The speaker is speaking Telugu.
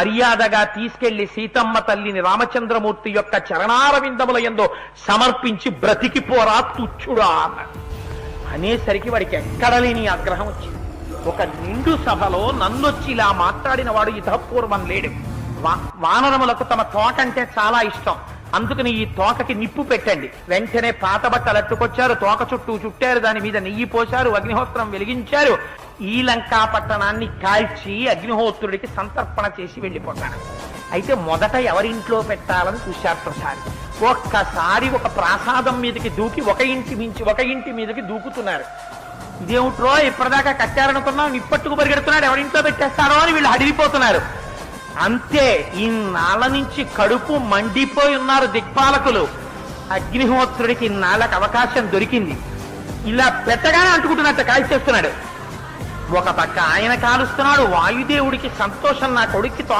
మర్యాదగా తీసుకెళ్ళి సీతమ్మ తల్లిని రామచంద్రమూర్తి యొక్క చరణారవిందముల ఎందో సమర్పించి బ్రతికిపోరా తుచ్చుడా అనేసరికి వాడికి ఎక్కడ లేని ఆగ్రహం వచ్చింది. ఒక నిండు సభలో నన్నొచ్చి ఇలా మాట్లాడిన వాడు ఇతపూర్వం లేడు. వా- వానరములకు తమ తోకంటే చాలా ఇష్టం. అందుకని ఈ తోకకి నిప్పు పెట్టండి. వెంటనే పాత బట్టలు అట్టుకొచ్చారు తోక చుట్టూ చుట్టారు దాని మీద నెయ్యి పోశారు అగ్నిహోత్రం వెలిగించారు. ఈ లంకా పట్టణాన్ని కాల్చి అగ్నిహోత్రుడికి సంతర్పణ చేసి వెళ్ళిపోతాడు. అయితే మొదట ఎవరింట్లో పెట్టాలని చూశారు ప్రసారి. ఒక్కసారి ఒక ప్రాసాదం మీదకి దూకి ఒక ఇంటి మించి ఒక ఇంటి మీదకి దూకుతున్నారు. ఇదేమిట్రో? ఇప్పటిదాకా కట్టారనుకున్నాం ఇప్పట్టుకు పరిగెడుతున్నాడు ఎవరింట్లో పెట్టేస్తారో అని వీళ్ళు అడిగిపోతున్నారు. అంతే ఈ నాళ్ళ నుంచి కడుపు మండిపోయి ఉన్నారు దిక్పాలకులు. అగ్నిహోత్రుడికి ఇన్నాళ్ళకి అవకాశం దొరికింది. ఇలా పెట్టగానే అంటుకుంటున్నట్టు కాల్చేస్తున్నాడు. ఒక పక్క ఆయన కాలుస్తున్నాడు. వాయుదేవుడికి సంతోషం నా కొడుక్కి తోక